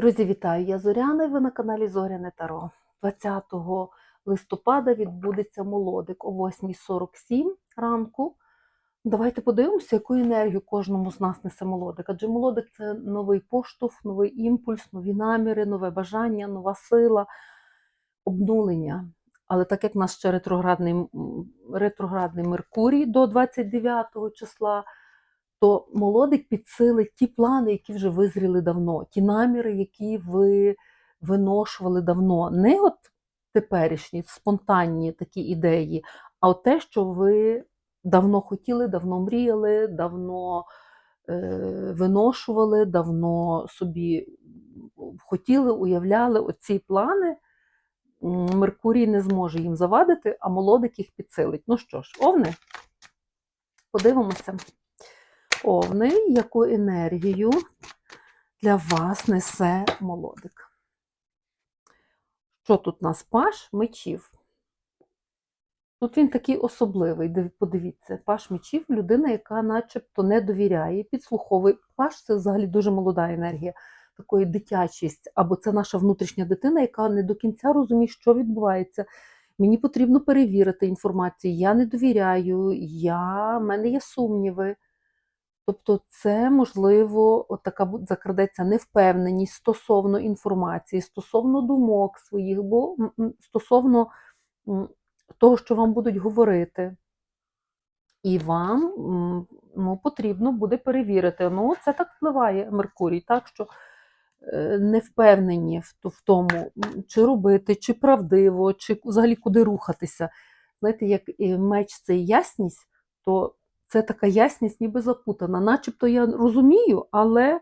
Друзі, вітаю! Я Зоряна і ви на каналі Зоряне Таро. 20 листопада відбудеться молодик о 8.47 ранку. Давайте подивимося, яку енергію кожному з нас несе молодик. Адже молодик це новий поштовх, новий імпульс, нові наміри, нове бажання, нова сила, обнулення. Але так як в нас ще ретроградний, ретроградний Меркурій до 29 числа, то молодик підсилить ті плани, які вже визріли давно, ті наміри, які ви виношували давно. Не от теперішні, спонтанні такі ідеї, а от те, що ви давно хотіли, давно мріяли, давно е, виношували, давно собі хотіли, уявляли оці плани. Меркурій не зможе їм завадити, а молодик їх підсилить. Ну що ж, овни, подивимося. Овни, яку енергію для вас несе молодик. Що тут у нас паш мечів? Тут він такий особливий, подивіться, паш мечів людина, яка начебто не довіряє, підслуховує. Паш це взагалі дуже молода енергія, такої дитячість, або це наша внутрішня дитина, яка не до кінця розуміє, що відбувається. Мені потрібно перевірити інформацію, я не довіряю, я, в мене є сумніви. Тобто, це можливо от така закрадеться невпевненість стосовно інформації, стосовно думок своїх, бо стосовно того, що вам будуть говорити. І вам ну, потрібно буде перевірити. Ну, це так впливає Меркурій, так що е, не впевнені в, тому, чи робити, чи правдиво, чи взагалі куди рухатися. Знаєте, як меч це ясність, то це така ясність ніби запутана. Начебто я розумію, але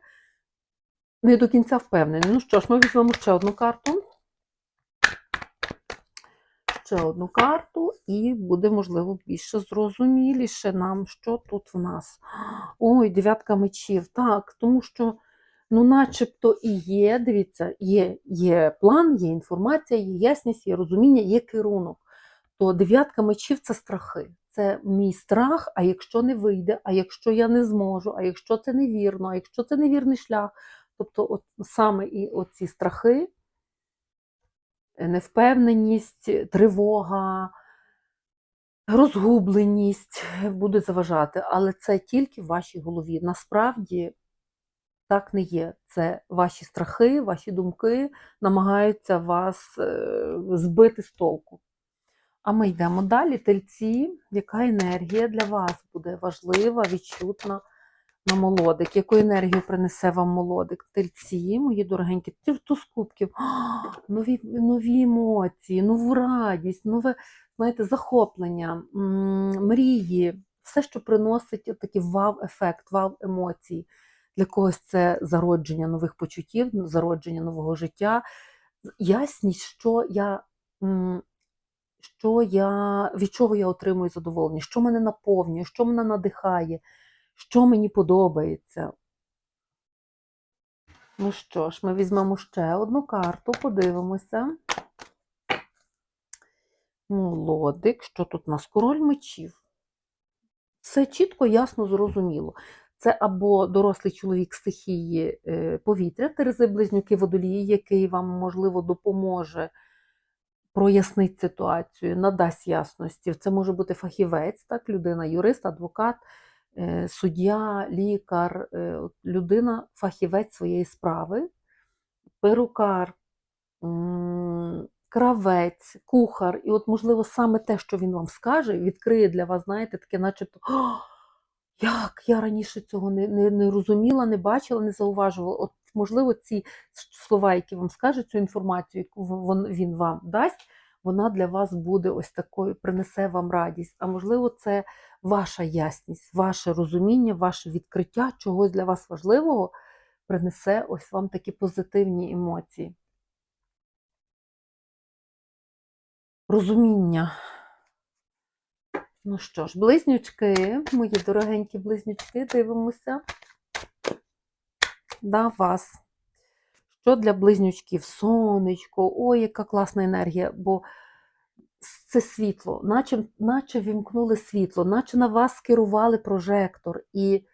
не до кінця впевнений. Ну що ж, ми візьмемо ще одну карту. Ще одну карту, і буде, можливо, більше зрозуміліше нам, що тут в нас. Ой, дев'ятка мечів. Так, тому що, ну, начебто і є, дивіться, є, є план, є інформація, є ясність, є розуміння, є керунок. То дев'ятка мечів це страхи. Це мій страх, а якщо не вийде, а якщо я не зможу, а якщо це невірно, а якщо це невірний шлях. Тобто, от саме і оці страхи, е, невпевненість, тривога, розгубленість будуть заважати, але це тільки в вашій голові. Насправді так не є. Це ваші страхи, ваші думки намагаються вас е, збити з толку. А ми йдемо далі. Тельці, яка енергія для вас буде важлива, відчутна на молодик? Яку енергію принесе вам молодик? Тельці, мої дорогенькі, туз кубків, нові, нові емоції, нову радість, нове знаєте, захоплення, мрії, все, що приносить такий вау-ефект, вау-емоції. Для когось це зародження нових почуттів, зародження нового життя, ясність, що я. Що я, від чого я отримую задоволення, що мене наповнює, що мене надихає, що мені подобається. Ну що ж, ми візьмемо ще одну карту, подивимося. Молодик, що тут у нас? Король мечів. Все чітко, ясно, зрозуміло. Це або дорослий чоловік стихії е, повітря, Терези близнюки водолії, який вам, можливо, допоможе прояснить ситуацію, надасть ясності. Це може бути фахівець, так, людина, юрист, адвокат, е, суддя, лікар, е, людина, фахівець своєї справи, перукар, кравець, кухар. І от, можливо, саме те, що він вам скаже, відкриє для вас, знаєте, таке, начебто. Як я раніше цього не, не, не розуміла, не бачила, не зауважувала. От, можливо, ці слова, які вам скаже, цю інформацію, яку він вам дасть, вона для вас буде ось такою, принесе вам радість. А можливо, це ваша ясність, ваше розуміння, ваше відкриття чогось для вас важливого принесе ось вам такі позитивні емоції. Розуміння. Ну що ж, близнючки, мої дорогенькі близнючки, дивимося на вас. Що для близнючків? Сонечко, ой, яка класна енергія, бо це світло, наче, наче вімкнули світло, наче на вас скерували прожектор, і,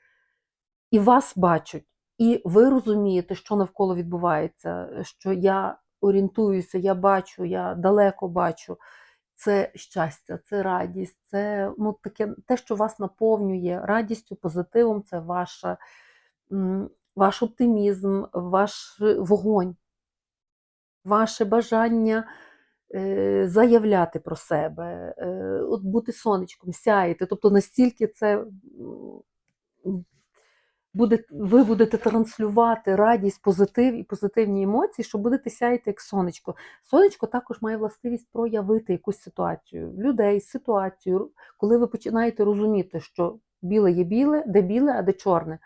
і вас бачать. І ви розумієте, що навколо відбувається, що я орієнтуюся, я бачу, я далеко бачу. Це щастя, це радість, це ну, таке, те, що вас наповнює радістю, позитивом, це ваша, ваш оптимізм, ваш вогонь, ваше бажання е, заявляти про себе, е, от бути сонечком, сяяти. Тобто настільки це буде, ви будете транслювати радість, позитив і позитивні емоції, що будете сяяти як сонечко. Сонечко також має властивість проявити якусь ситуацію, людей, ситуацію, коли ви починаєте розуміти, що біле є біле, де біле, а де чорне.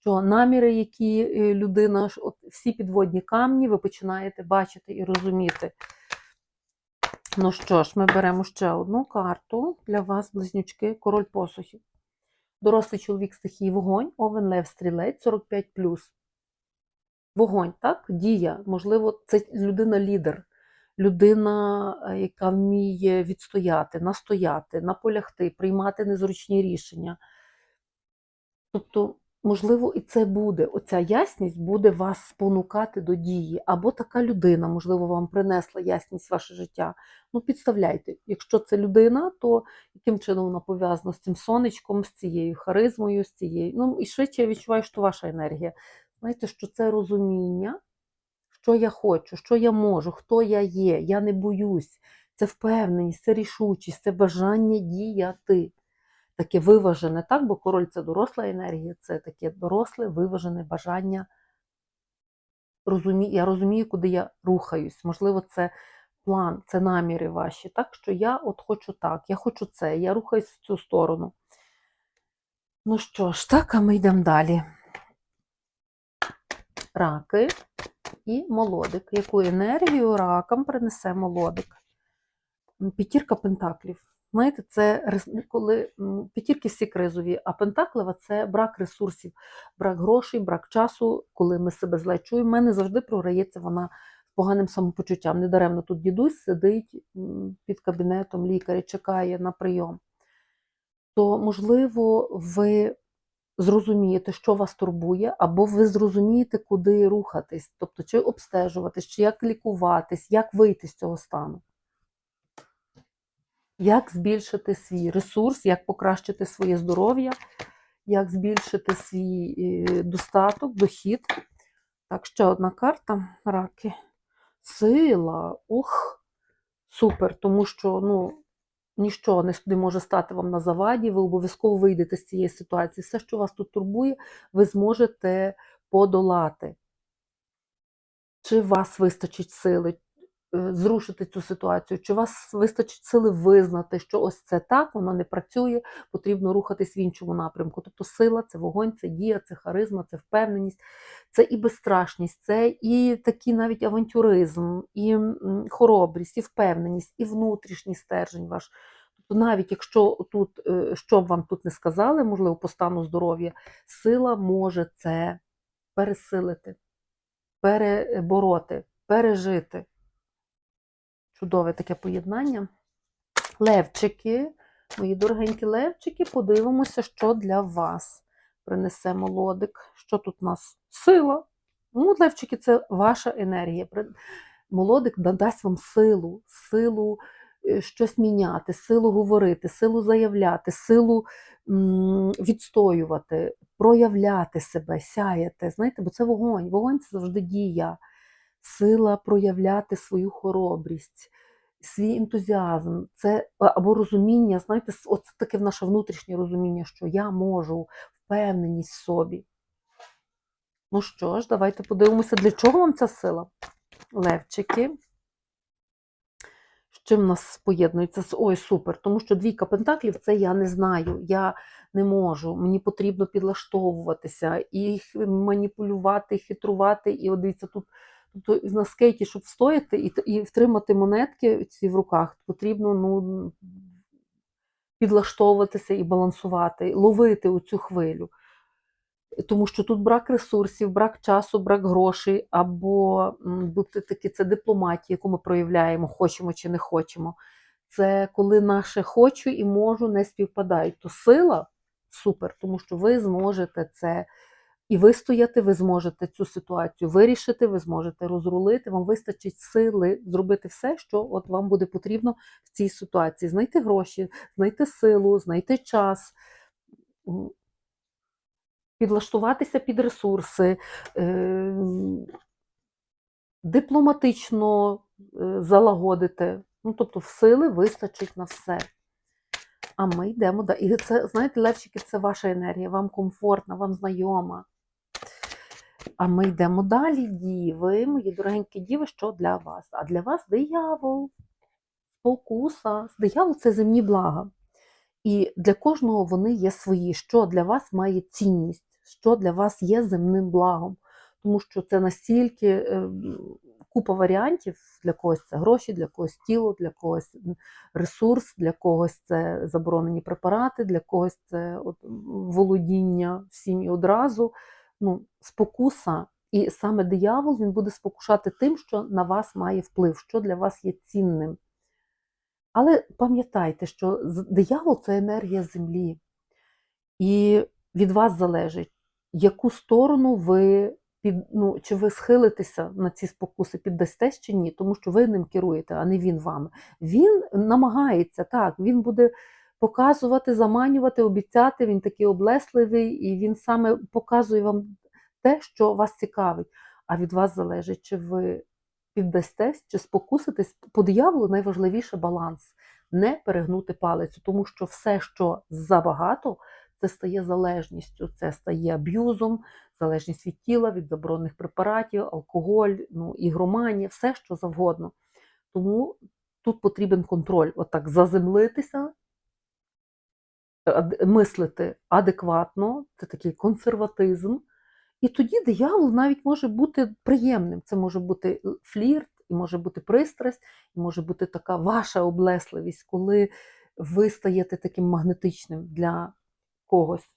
Що наміри, які е, людина, всі підводні камні, ви починаєте бачити і розуміти. Ну що ж, ми беремо ще одну карту для вас, близнючки, король посухів. Дорослий чоловік стихії вогонь, овен лев стрілець 45 Вогонь, так? Дія. Можливо, це людина-лідер, людина, е, яка вміє відстояти, настояти, наполягти, приймати незручні рішення. Тобто, можливо, і це буде, оця ясність буде вас спонукати до дії. Або така людина, можливо, вам принесла ясність в ваше життя. Ну, підставляйте, якщо це людина, то яким чином вона пов'язана з цим сонечком, з цією харизмою, з цією. Ну, і швидше я відчуваю, що ваша енергія. Знаєте, що це розуміння, що я хочу, що я можу, хто я є, я не боюсь. Це впевненість, це рішучість, це бажання діяти. Таке виважене, так, бо король це доросла енергія, це таке доросле, виважене бажання. Розумі... Я розумію, куди я рухаюсь. Можливо, це план, це наміри ваші. Так що я от хочу так, я хочу це, я рухаюсь в цю сторону. Ну що ж, так, а ми йдемо далі. Раки і молодик. Яку енергію ракам принесе молодик? П'ятірка пентаклів. Знаєте, це коли м, п'ятірки всі кризові, а пентаклева це брак ресурсів, брак грошей, брак часу, коли ми себе зле чуємо. У мене завжди програється вона з поганим самопочуттям. Недаремно тут дідусь сидить під кабінетом лікаря, чекає на прийом. То, можливо, ви зрозумієте, що вас турбує, або ви зрозумієте, куди рухатись, тобто чи обстежуватись, чи як лікуватись, як вийти з цього стану. Як збільшити свій ресурс, як покращити своє здоров'я, як збільшити свій е, достаток, дохід. Так, ще одна карта раки. Сила. Ух, супер, тому що ну, ніщо не може стати вам на заваді, ви обов'язково вийдете з цієї ситуації. Все, що вас тут турбує, ви зможете подолати. Чи вас вистачить сили зрушити цю ситуацію, чи у вас вистачить сили визнати, що ось це так, воно не працює, потрібно рухатись в іншому напрямку. Тобто сила це вогонь, це дія, це харизма, це впевненість, це і безстрашність, це і такий навіть авантюризм, і хоробрість, і впевненість, і внутрішній стержень ваш. Тобто, навіть якщо тут, е, що б вам тут не сказали, можливо, по стану здоров'я, сила може це пересилити, перебороти, пережити. Чудове таке поєднання. Левчики, мої дорогенькі левчики, подивимося, що для вас принесе молодик. Що тут у нас? Сила. Ну, левчики, це ваша енергія. Молодик надасть вам силу, силу е, щось міняти, силу говорити, силу заявляти, силу відстоювати, проявляти себе, сяяти. Знаєте, бо це вогонь. Вогонь це завжди дія, сила проявляти свою хоробрість, свій ентузіазм, це або розуміння, знаєте, от таке наше внутрішнє розуміння, що я можу, впевненість в собі. Ну що ж, давайте подивимося, для чого вам ця сила? Левчики. З чим нас поєднується? Ой, супер, тому що двійка пентаклів це я не знаю, я не можу. Мені потрібно підлаштовуватися і маніпулювати, хитрувати. І от дивіться, тут тобто на скейті, щоб встояти і, і втримати монетки ці в руках, потрібно ну, підлаштовуватися і балансувати, ловити оцю хвилю. Тому що тут брак ресурсів, брак часу, брак грошей, або таки це дипломатія, яку ми проявляємо, хочемо чи не хочемо. Це коли наше хочу і можу не співпадають. То сила супер, тому що ви зможете це І вистояти ви зможете цю ситуацію вирішити, ви зможете розрулити, вам вистачить сили зробити все, що от вам буде потрібно в цій ситуації. Знайти гроші, знайти силу, знайти час, підлаштуватися під ресурси, е, дипломатично е, залагодити. Ну, тобто, в сили вистачить на все. А ми йдемо далі. І це, знаєте, левчики, це ваша енергія, вам комфортна, вам знайома. А ми йдемо далі, діви, мої дорогенькі діви, що для вас? А для вас диявол, спокуса. Диявол це земні блага. І для кожного вони є свої, що для вас має цінність, що для вас є земним благом. Тому що це настільки е, купа варіантів, для когось це гроші, для когось тіло, для когось ресурс, для когось це заборонені препарати, для когось це от, володіння всім і одразу. Ну, спокуса. І саме диявол він буде спокушати тим, що на вас має вплив, що для вас є цінним. Але пам'ятайте, що диявол це енергія землі. І від вас залежить, яку сторону ви під, ну, чи ви схилитеся на ці спокуси, піддастесь чи ні, тому що ви ним керуєте, а не він вами. Він намагається, так, він буде показувати, заманювати, обіцяти, він такий облесливий, і він саме показує вам те, що вас цікавить. А від вас залежить, чи ви піддастесь, чи спокуситесь. По дияволу найважливіше баланс. Не перегнути палицю, тому що все, що забагато, це стає залежністю, це стає аб'юзом, залежність від тіла, від заборонених препаратів, алкоголь, ну, ігроманія, все що завгодно. Тому тут потрібен контроль, отак заземлитися, мислити адекватно, це такий консерватизм. І тоді диявол навіть може бути приємним. Це може бути флірт, і може бути пристрасть, і може бути така ваша облесливість, коли ви стаєте таким магнетичним для когось.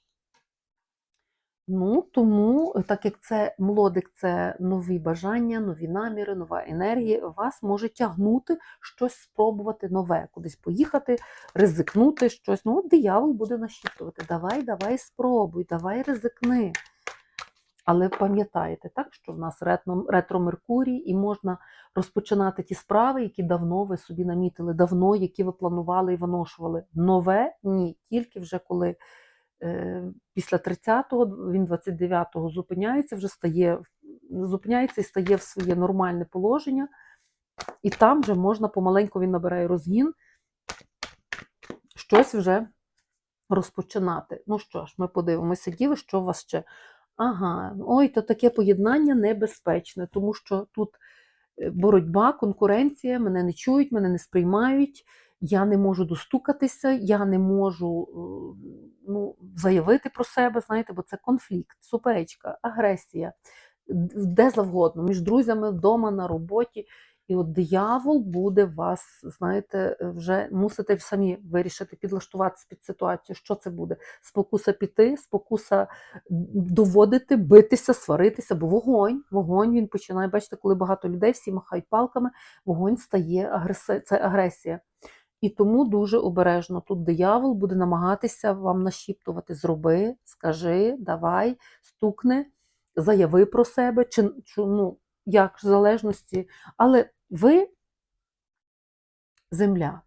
Ну, тому, е, так як це молодик, це нові бажання, нові наміри, нова енергія, вас може тягнути щось спробувати нове, кудись поїхати, ризикнути щось. Ну, от диявол буде нашіптувати. Давай, давай, спробуй, давай ризикни. Але пам'ятайте, так, що в нас ретро, Меркурій, і можна розпочинати ті справи, які давно ви собі намітили, давно, які ви планували і виношували. Нове ні, тільки вже коли після 30-го, він 29-го зупиняється, вже стає, зупиняється і стає в своє нормальне положення, і там вже можна помаленьку він набирає розгін, щось вже розпочинати. Ну що ж, ми подивимося, діви, що у вас ще. Ага, ой, то таке поєднання небезпечне, тому що тут е, боротьба, конкуренція, мене не чують, мене не сприймають, я не можу достукатися, я не можу е, ну, заявити про себе, знаєте, бо це конфлікт, суперечка, агресія, де завгодно, між друзями, вдома, на роботі. І от диявол буде вас, знаєте, е, вже мусите самі вирішити, підлаштуватися під ситуацію, що це буде. Спокуса піти, спокуса доводити, битися, сваритися, бо вогонь, вогонь він починає, бачите, коли багато людей всі махають палками, вогонь стає агреси... це агресія. І тому дуже обережно тут диявол буде намагатися вам нашіптувати: зроби, скажи, давай, стукни, заяви про себе, чи, чи ну, як в залежності. Але ви земля.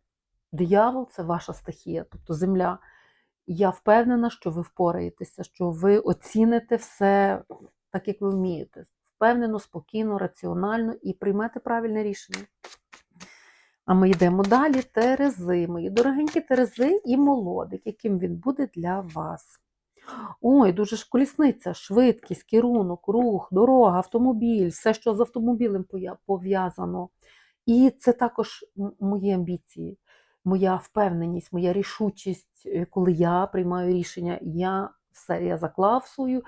Диявол це ваша стихія, тобто земля. Я впевнена, що ви впораєтеся, що ви оціните все так, як ви вмієте. Впевнено, спокійно, раціонально і приймете правильне рішення. А ми йдемо далі. Терези, мої дорогенькі Терези і молодик, яким він буде для вас. Ой, дуже ж колісниця, швидкість, керунок, рух, дорога, автомобіль, все, що з автомобілем пов'язано. І це також мої амбіції, моя впевненість, моя рішучість, е, коли я приймаю рішення, я все я заклав свою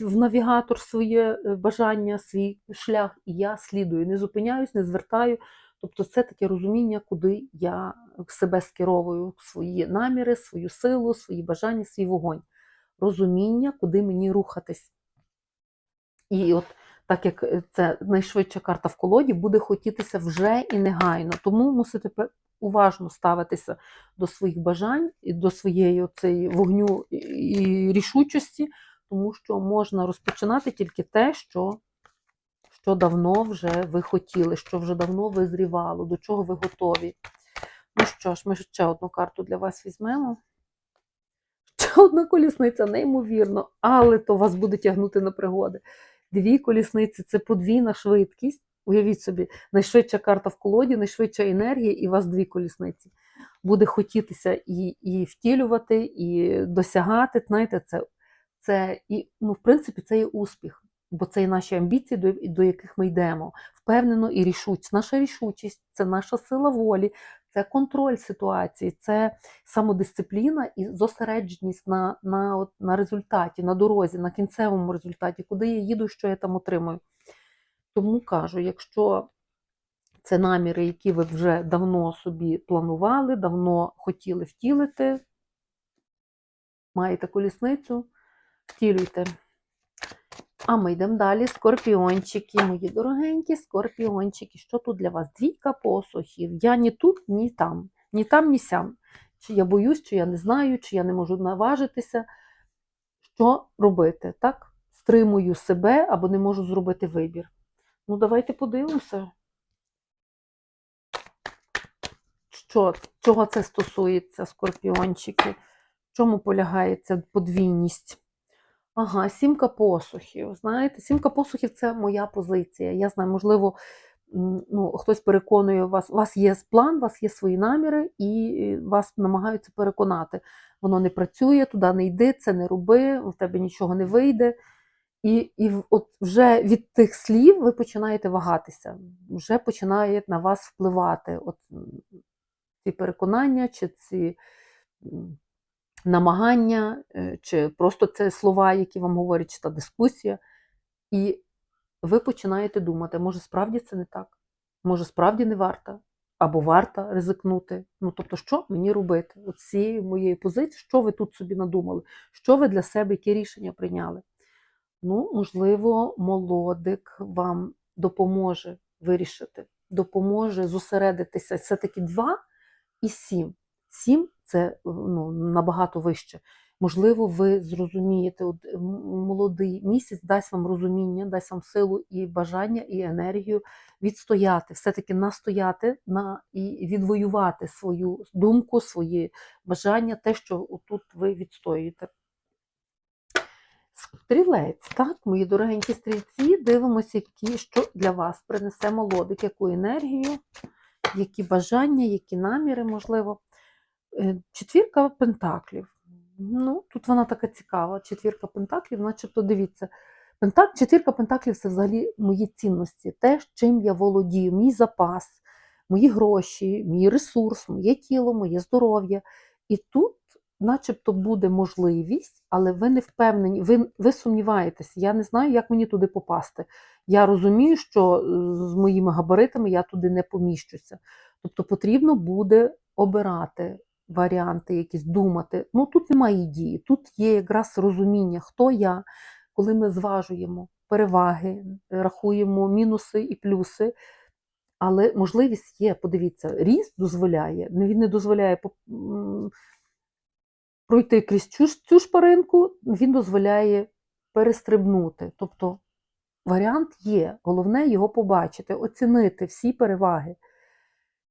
в навігатор своє е, бажання, свій шлях, і я слідую, не зупиняюсь, не звертаю. Тобто це таке розуміння, куди я себе скеровую, свої наміри, свою силу, свої бажання, свій вогонь. Розуміння, куди мені рухатись. І от так як е, це найшвидша карта в колоді, буде хотітися вже і негайно. Тому мусите уважно ставитися до своїх бажань до своєї цієї вогню і рішучості, тому що можна розпочинати тільки те, що, що давно вже ви хотіли, що вже давно визрівало, до чого ви готові. Ну що ж, ми ще одну карту для вас візьмемо. Ще одна колісниця, неймовірно, але то вас буде тягнути на пригоди. Дві колісниці це подвійна швидкість. Уявіть собі, найшвидша карта в колоді, найшвидша енергія, і у вас дві колісниці. Буде хотітися і, і втілювати, і досягати. Знаєте, це, це і, ну, в принципі, це є успіх, бо це і наші амбіції, до, до яких ми йдемо. Впевнено і рішучість. Наша рішучість це наша сила волі, це контроль ситуації, це самодисципліна і зосередженість на, на, от, на результаті, на дорозі, на кінцевому результаті, куди я їду, що я там отримую. Тому кажу, якщо це наміри, які ви вже давно собі планували, давно хотіли втілити, маєте колісницю, втілюйте. А ми йдемо далі. Скорпіончики, мої дорогенькі скорпіончики. Що тут для вас? Двійка посухів. Я ні тут, ні там, ні там, ні сям. Чи я боюсь, чи я не знаю, чи я не можу наважитися. Що робити? Так? Стримую себе або не можу зробити вибір. Ну, давайте подивимося. Що, чого це стосується, скорпіончики? В чому полягає ця подвійність? Ага, сімка посухів. Знаєте, сімка посухів це моя позиція. Я знаю, можливо, ну, хтось переконує вас, у вас є план, у вас є свої наміри, і вас намагаються переконати. Воно не працює, туди не йди, це не роби, в тебе нічого не вийде. І, і от вже від тих слів ви починаєте вагатися, вже починає на вас впливати от, ці переконання чи ці намагання, е, чи просто це слова, які вам говорять, чи та дискусія. І ви починаєте думати, може, справді це не так, може, справді не варто, або варто ризикнути. Ну, тобто, що мені робити? От з цієї моєї позиції, що ви тут собі надумали, що ви для себе, які рішення прийняли? Ну, можливо, молодик вам допоможе вирішити, допоможе зосередитися. Все-таки 2 і 7. 7 це ну, набагато вище. Можливо, ви зрозумієте, от молодий місяць дасть вам розуміння, дасть вам силу і бажання, і енергію відстояти, все-таки настояти на і відвоювати свою думку, свої бажання, те, що тут ви відстоюєте. Стрілець, так, мої дорогенькі стрільці, дивимося, які, що для вас принесе молодик, яку енергію, які бажання, які наміри, можливо. Е, Четвірка пентаклів. Ну, тут вона така цікава. Четвірка пентаклів, начебто, дивіться. Пентак, четвірка пентаклів це взагалі мої цінності, те, чим я володію, мій запас, мої гроші, мій ресурс, моє тіло, моє здоров'я. І тут, начебто, буде можливість, але ви не впевнені, ви, ви сумніваєтесь. Я не знаю, як мені туди попасти. Я розумію, що е, з моїми габаритами я туди не поміщуся. Тобто потрібно буде обирати варіанти, якісь думати. Ну тут немає дії, тут є якраз розуміння, хто я, коли ми зважуємо переваги, рахуємо мінуси і плюси. Але можливість є, подивіться, ріст дозволяє, він не дозволяє пройти крізь цю, цю шпаринку, він дозволяє перестрибнути. Тобто варіант є, головне його побачити, оцінити всі переваги.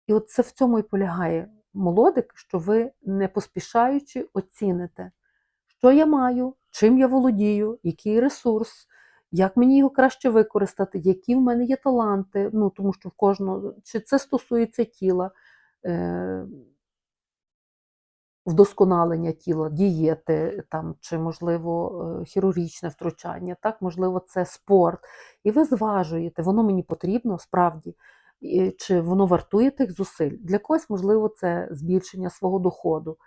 І от це в цьому і полягає молодик, що ви не поспішаючи оціните, що я маю, чим я володію, який ресурс, як мені його краще використати, які в мене є таланти, ну тому що в кожного, чи це стосується тіла, е, вдосконалення тіла, дієти, там, чи, можливо, е, хірургічне втручання, так, можливо, це спорт. І ви зважуєте, воно мені потрібно справді, і чи воно вартує тих зусиль. Для когось, можливо, це збільшення свого доходу.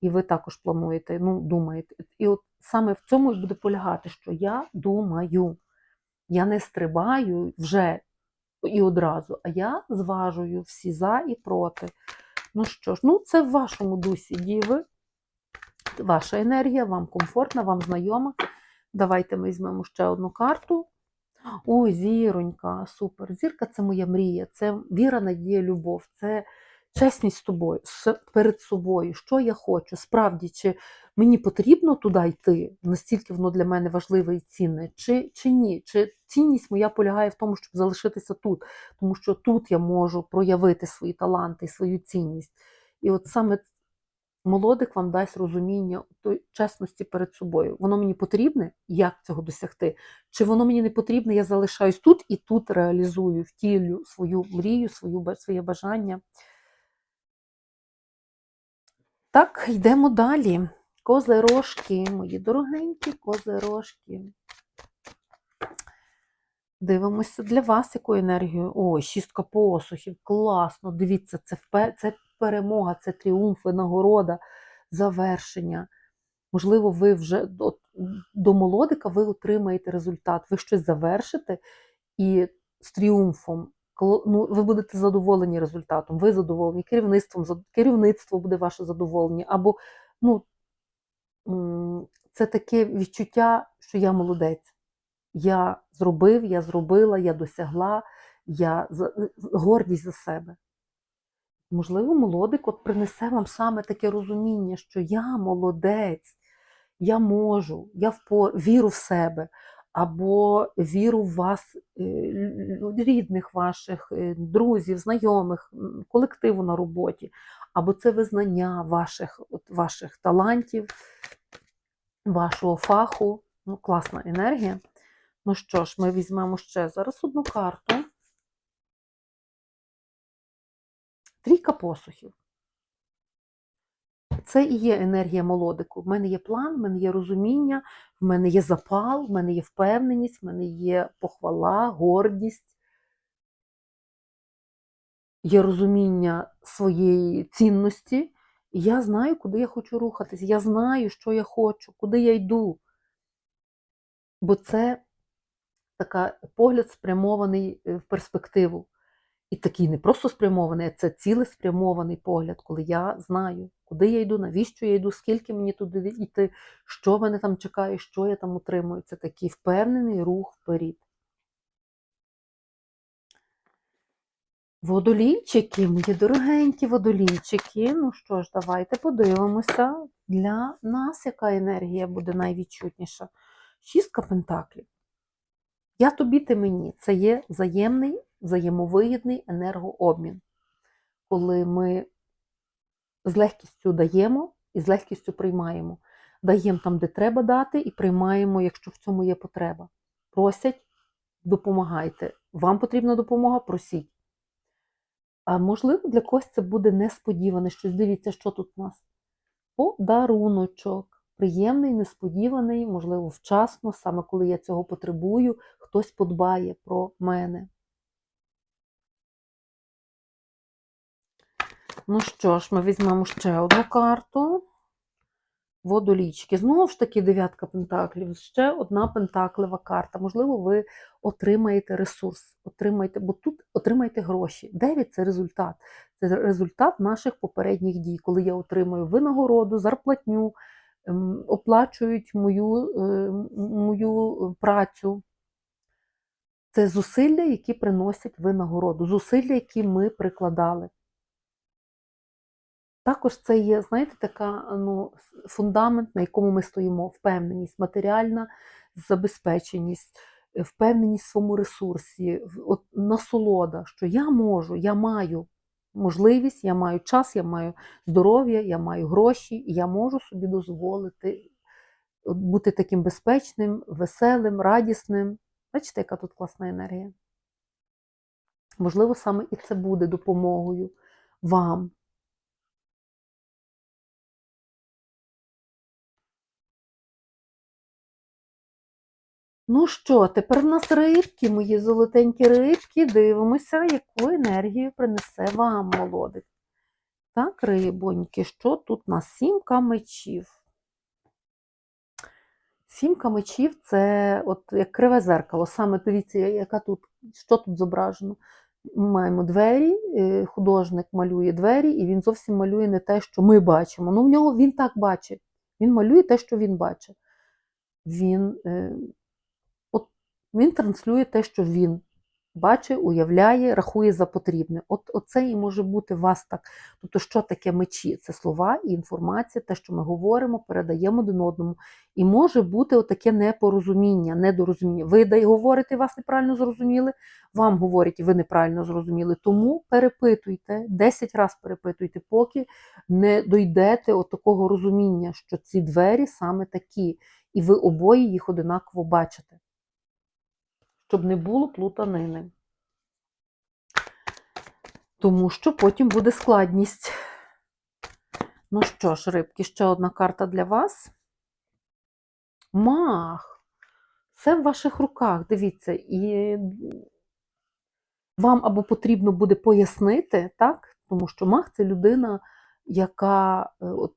І ви також плануєте, ну, думаєте. І от саме в цьому буде полягати, що я думаю, я не стрибаю вже і одразу, а я зважую всі за і проти. Ну що ж, ну це в вашому дусі діви, ваша енергія, вам комфортна, вам знайома. Давайте ми візьмемо ще одну карту. Ой, зіронька, супер. Зірка це моя мрія, це віра, надія, любов. Це чесність з тобою, перед собою, що я хочу, справді, чи мені потрібно туди йти, настільки воно для мене важливе і цінне, чи, чи ні? Чи цінність моя полягає в тому, щоб залишитися тут, тому що тут я можу проявити свої таланти і свою цінність. І от саме молодик вам дасть розуміння той чесності перед собою. Воно мені потрібне, як цього досягти? Чи воно мені не потрібне, я залишаюсь тут і тут реалізую, втілю свою мрію, свою, своє бажання. Так, йдемо далі. Козирожки, мої дорогенькі козирожки. Дивимося для вас, яку енергію. Ой, шістка посухів, класно. Дивіться, це, це перемога, це тріумф, нагорода, завершення. Можливо, ви вже от, до молодика ви отримаєте результат, ви щось завершите і з тріумфом. Ну, ви будете задоволені результатом, ви задоволені, керівництвом, керівництво буде ваше задоволення. Або ну, це таке відчуття, що я молодець. Я зробив, я зробила, я досягла, я гордість за себе. Можливо, молодик от принесе вам саме таке розуміння, що я молодець, я можу, я впор... віру в себе, або віру в вас, е, рідних ваших, е, друзів, знайомих, колективу на роботі, або це визнання ваших, от, ваших талантів, вашого фаху. Ну, класна енергія. Ну що ж, ми візьмемо ще зараз одну карту. Трійка посухів. Це і є енергія молодику. В мене є план, в мене є розуміння, в мене є запал, в мене є впевненість, в мене є похвала, гордість, є розуміння своєї цінності. Я знаю, куди я хочу рухатись. Я знаю, що я хочу, куди я йду. Бо це така погляд спрямований е, в перспективу. І такий не просто спрямований, а це цілеспрямований погляд, коли я знаю, куди я йду, навіщо я йду, скільки мені туди йти, що мене там чекає, що я там отримую. Це такий впевнений рух вперед. Водолійчики, мої дорогенькі водолійчики. Ну що ж, давайте подивимося для нас, яка енергія буде найвідчутніша. Шістка пентаклів. Я тобі, ти мені. Це є взаємний, взаємовигідний енергообмін. Коли ми з легкістю даємо і з легкістю приймаємо. Даємо там, де треба дати, і приймаємо, якщо в цьому є потреба. Просять, допомагайте. Вам потрібна допомога, просіть. А можливо, для когось це буде несподіване щось. Дивіться, що тут у нас. Подаруночок. Приємний, несподіваний, можливо, вчасно, саме коли я цього потребую, хтось подбає про мене. Ну що ж, ми візьмемо ще одну карту. Водолічки. Знову ж таки, дев'ятка пентаклів. Ще одна пентаклева карта. Можливо, ви отримаєте ресурс, отримаєте, бо тут отримаєте гроші. Дев'ять це результат. Це результат наших попередніх дій, коли я отримую винагороду, зарплатню, ем, оплачують мою, е, мою працю. Це зусилля, які приносять винагороду, зусилля, які ми прикладали. Також це є, знаєте, така ну, фундамент, на якому ми стоїмо, впевненість, матеріальна забезпеченість, е, впевненість в своєму ресурсі, от, насолода, що я можу, я маю можливість, я маю час, я маю здоров'я, я маю гроші, і я можу собі дозволити бути таким безпечним, веселим, радісним. Бачите, яка тут класна енергія? Можливо, саме і це буде допомогою вам. Ну що, тепер в нас рибки, мої золотенькі рибки. Дивимося, яку енергію принесе вам молодик. Так, рибоньки, що тут у нас? Сімка мечів. Сімка мечів це от як криве зеркало. Саме дивіться, яка тут, що тут зображено. Ми маємо двері, е, художник малює двері, і він зовсім малює не те, що ми бачимо. Ну, в нього він так бачить. Він малює те, що він бачить. Він, е, він транслює те, що він бачить, уявляє, рахує за потрібне. От оце і може бути вас так. Тобто, що таке мечі? Це слова і інформація, те, що ми говоримо, передаємо один одному. І може бути отаке непорозуміння, недорозуміння. Ви говорите, вас неправильно зрозуміли, вам говорять, ви неправильно зрозуміли. Тому перепитуйте, 10 разів перепитуйте, поки не дойдете от такого розуміння, що ці двері саме такі, і ви обоє їх одинаково бачите. Щоб не було плутанини. Тому що потім буде складність. Ну що ж, рибки, ще одна карта для вас. Мах. Все в ваших руках, дивіться, і вам або потрібно буде пояснити, так? Тому що мах це людина, яка е, от,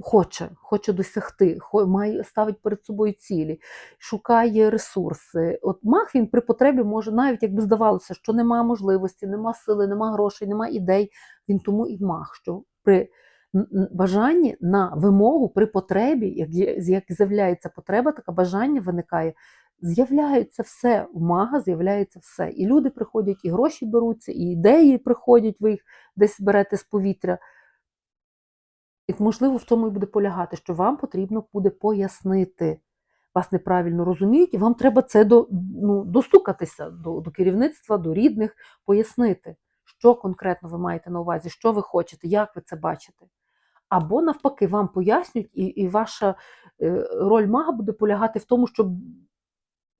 хоче, хоче досягти, має, ставить перед собою цілі, шукає ресурси. От мах він при потребі може, навіть якби здавалося, що нема можливості, нема сили, нема грошей, нема ідей. Він тому і мах, що при бажанні на вимогу, при потребі, як, як з'являється потреба, таке бажання виникає. З'являється все, в мага з'являється все. І люди приходять, і гроші беруться, і ідеї приходять, ви їх десь берете з повітря. І можливо в тому і буде полягати, що вам потрібно буде пояснити. Вас неправильно розуміють, і вам треба це до, ну, достукатися до, до керівництва, до рідних, пояснити, що конкретно ви маєте на увазі, що ви хочете, як ви це бачите. Або навпаки, вам пояснюють, і, і ваша е, роль мага буде полягати в тому, щоб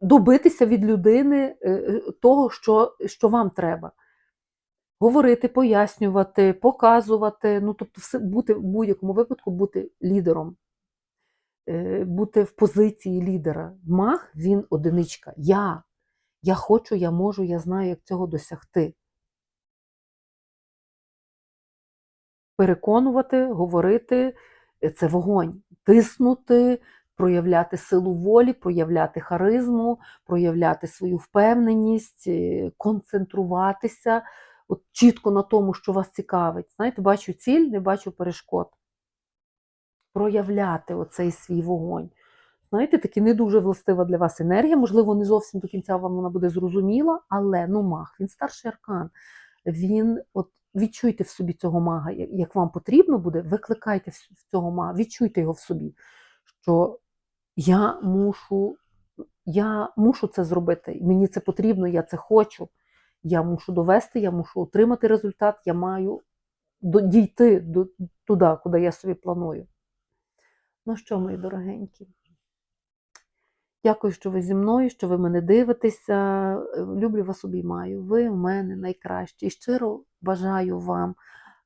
добитися від людини е, е, того, що, що вам треба. Говорити, пояснювати, показувати, ну тобто, все, бути в будь-якому випадку бути лідером, е, бути в позиції лідера. Маг він одиничка. Я. Я хочу, я можу, я знаю, як цього досягти. Переконувати, говорити е, це вогонь, тиснути, проявляти силу волі, проявляти харизму, проявляти свою впевненість, е, концентруватися от чітко на тому, що вас цікавить. Знаєте, бачу ціль, не бачу перешкод. Проявляти оцей свій вогонь. Знаєте, таки не дуже властива для вас енергія, можливо, не зовсім до кінця вам вона буде зрозуміла, але ну маг, він старший аркан. Він от відчуйте в собі цього мага, як вам потрібно буде, викликайте в цього мага, відчуйте його в собі, що я мушу, я мушу це зробити, мені це потрібно, я це хочу. Я мушу довести, я мушу отримати результат, я маю дійти до, туди, куди я собі планую. Ну що, мої дорогенькі? Дякую, що ви зі мною, що ви мене дивитеся. Люблю вас обіймаю. Ви у мене найкращі. І щиро бажаю вам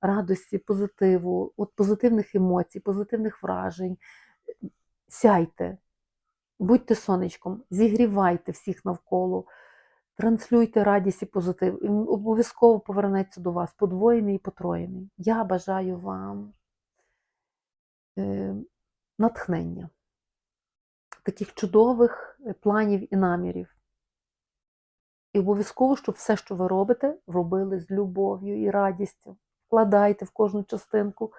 радості, позитиву, от позитивних емоцій, позитивних вражень. Сяйте, будьте сонечком, зігрівайте всіх навколо, транслюйте радість і позитив. І обов'язково повернеться до вас подвоєний і потроєний. Я бажаю вам е, натхнення таких чудових е, планів і намірів. І обов'язково, щоб все, що ви робите, робили з любов'ю і радістю. Вкладайте в кожну частинку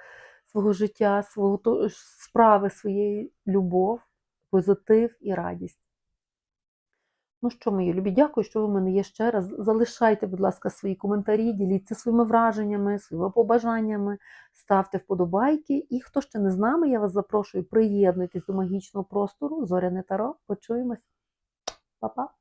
свого життя, свого справи своєї любов, позитив і радість. Ну що, мої любі, дякую, що ви в мене є ще раз. Залишайте, будь ласка, свої коментарі, діліться своїми враженнями, своїми побажаннями, ставте вподобайки. І хто ще не з нами, я вас запрошую, приєднуйтесь до магічного простору. Зоряне Таро. Почуємось. Па-па!